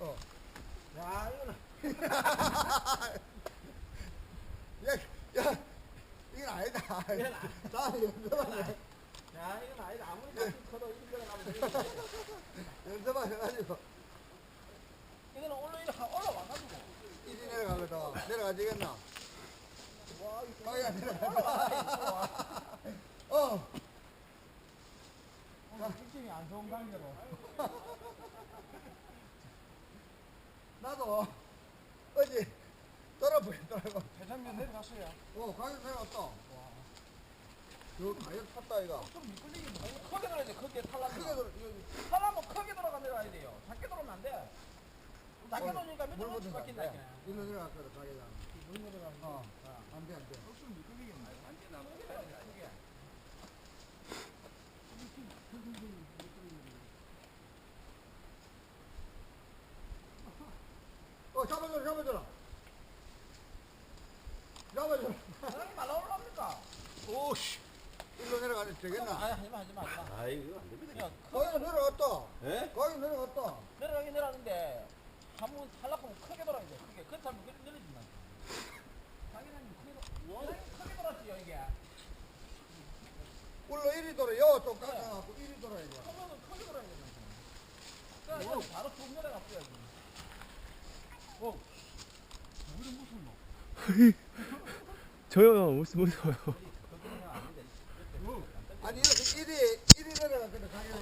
어. 야, 이거는. 야, 야, 이건 아니다. 이건 아- 나 야, 이건 아니다. 아무리 가슴 커도 이거는 아무리 연습하셔가지고. 이거는 올라 이렇게 올라와가지고. 이리 내려가거든. 내려가지겠나? 와, 이거. 막이야, 내려가. 좋은 관계로. 나도 어제 떨어보겠더라고. 대장면 내려갔어요. 어, 가격 내려갔다. 저 가격 탔다, 이거. 좀 미끌리겠네. 크게 들어야 돼, 크게 탈라면. 크게 들어, 탈라면 크게 들어가 내려가야 돼요. 작게 들어오면 안 돼. 작게 어, 들어오니까 묻은 박힌다. 거. 일로 내려갔거든, 가격이. 물 내려가면. 어, 안 돼, 안 돼. 좀 미끌리겠네. 완전 나무 내려야 돼, 크게. 어, 잡아줘라, 잡아줘라. 잡아줘라. 사장님 말라 올라옵니까? 오씨. 일로 내려가면 되겠나? 아니, 하지마, 하지마, 하지마. 아 이거 안 됩니다. 야, 가격 내려갔다. 예? 가격 내려갔다. 내려가긴 내려가는데 한번 탈락 하면 크게 돌아야 돼. 크게. 그렇지 않으면 그래 내려진다. 당연히 크게 돌아. 와, 크게 돌았지요 이게. 원래 이리 돌아, 요좀 깎아갖고 이리 돌아야 돼. 크면은 크게 돌아야 된다. 그래, 이거 바로 쭉 내려가 버려야지. 어, 우리 무슨 뭐? 저요 무슨 무서워요. 아니 이렇게 일이 일이 내려가 근데 가격이